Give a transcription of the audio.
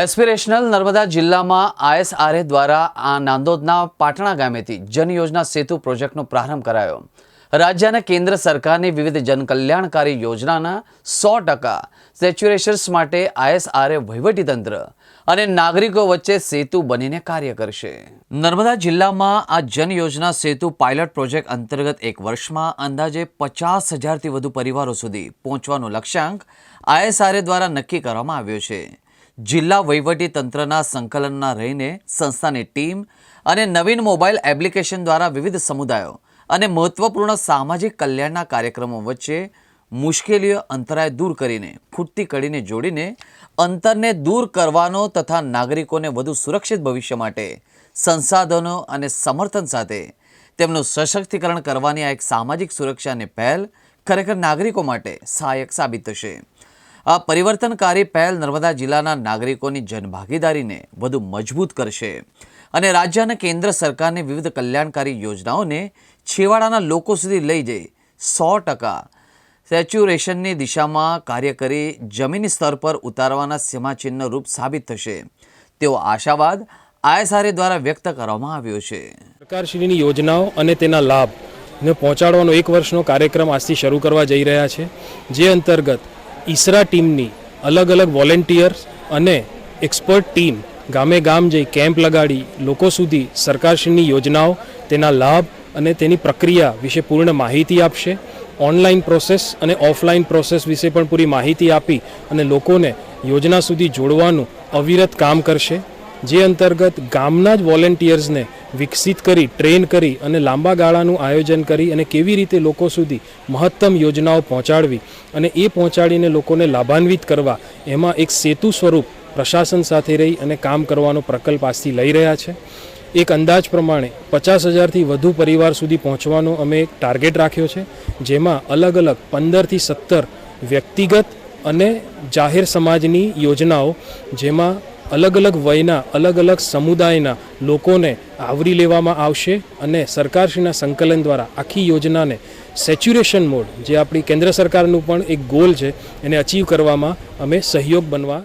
Aspirational Narmada જિલ્લામાં આઈએસઆરએ દ્વારા આ નાંદોદના પાટણા ગામેથી જન યોજના સેતુ પ્રોજેક્ટનો પ્રારંભ કરાયો. રાજ્ય અને કેન્દ્ર સરકારની વિવિધ જનકલ્યાણકારી યોજનાના સો ટકા સેચ્યુરેશન્સ માટે આઈએસઆરએ વહીવટીતંત્ર અને નાગરિકો વચ્ચે સેતુ બનીને કાર્ય કરશે. નર્મદા જિલ્લામાં આ જન યોજના સેતુ પાયલટ પ્રોજેક્ટ અંતર્ગત એક વર્ષમાં અંદાજે પચાસ હજારથી વધુ પરિવારો સુધી પહોંચવાનો લક્ષ્યાંક આઈએસઆરએ દ્વારા નક્કી કરવામાં આવ્યો છે. જિલ્લા વહીવટી તંત્રના સંકલનના રહીને સંસ્થાની ટીમ અને નવીન મોબાઈલ એપ્લિકેશન દ્વારા વિવિધ સમુદાયો અને મહત્વપૂર્ણ સામાજિક કલ્યાણના કાર્યક્રમો વચ્ચે મુશ્કેલીઓ અંતરાય દૂર કરીને, ખૂટતી કડીને જોડીને, અંતરને દૂર કરવાનો તથા નાગરિકોને વધુ સુરક્ષિત ભવિષ્ય માટે સંસાધનો અને સમર્થન સાથે તેમનું સશક્તિકરણ કરવાની આ એક સામાજિક સુરક્ષાની પહેલ ખરેખર નાગરિકો માટે સહાયક સાબિત થશે. આ પરિવર્તનકારી પહેલ નર્મદા જિલ્લાના નાગરિકોની જનભાગીદારીને વધુ મજબૂત કરશે. અને રાજ્ય અને કેન્દ્ર સરકારની વિવિધ કલ્યાણકારી યોજનાઓને છેવાડાના લોકો સુધી લઈ જઈ સો ટકા સેચ્યુરેશનની દિશામાં કાર્ય કરી જમીની સ્તર પર ઉતારવાના સીમાચિહ્ન રૂપ સાબિત થશે. તેવો આશાવાદ આઈએસઆરએ દ્વારા વ્યક્ત કરવામાં આવ્યો છે. સરકારશ્રીની યોજનાઓ અને તેના લાભને પહોંચાડવાનો એક વર્ષનો કાર્યક્રમ આજથી શરૂ કરવા જઈ રહ્યા છે. જે અંતર્ગત ઈસરા ટીમની અલગ અલગ વોલેન્ટિયર્સ અને એક્સપર્ટ ટીમ ગામે ગામ જઈ કેમ્પ લગાડી લોકો સુધી સરકારશ્રીની યોજનાઓ, તેના લાભ અને તેની પ્રક્રિયા વિશે પૂર્ણ માહિતી આપશે. ઓનલાઈન પ્રોસેસ અને ઓફલાઈન પ્રોસેસ વિશે પણ પૂરી માહિતી આપી અને લોકોને યોજના સુધી જોડવાનું અવિરત કામ કરશે. જે અંતર્ગત ગામના જ વોલેન્ટિયર્સને વિકસિત કરી, ટ્રેન કરી અને લાંબા ગાળાનું આયોજન કરી અને કેવી રીતે લોકો સુધી મહત્તમ યોજનાઓ પહોંચાડવી અને એ પહોંચાડીને લોકોને લાભાન્વિત કરવા, એમાં એક સેતુ સ્વરૂપ પ્રશાસન સાથે રહી અને કામ કરવાનો પ્રકલ્પ આજથી લઈ રહ્યા છે. એક અંદાજ પ્રમાણે પચાસ હજારથી વધુ પરિવાર સુધી પહોંચવાનો અમે એક ટાર્ગેટ રાખ્યો છે, જેમાં અલગ અલગ પંદરથી સત્તર વ્યક્તિગત અને જાહેર સમાજની યોજનાઓ, જેમાં અલગ અલગ વયના, અલગ અલગ સમુદાયના લોકોને આવરી લેવામાં આવશે અને સરકારશ્રીના સંકલન દ્વારા આખી યોજનાને સેચ્યુરેશન મોડ, જે આપણી કેન્દ્ર સરકારનું પણ એક ગોલ છે, એને અચીવ કરવામાં અમે સહયોગ બનવા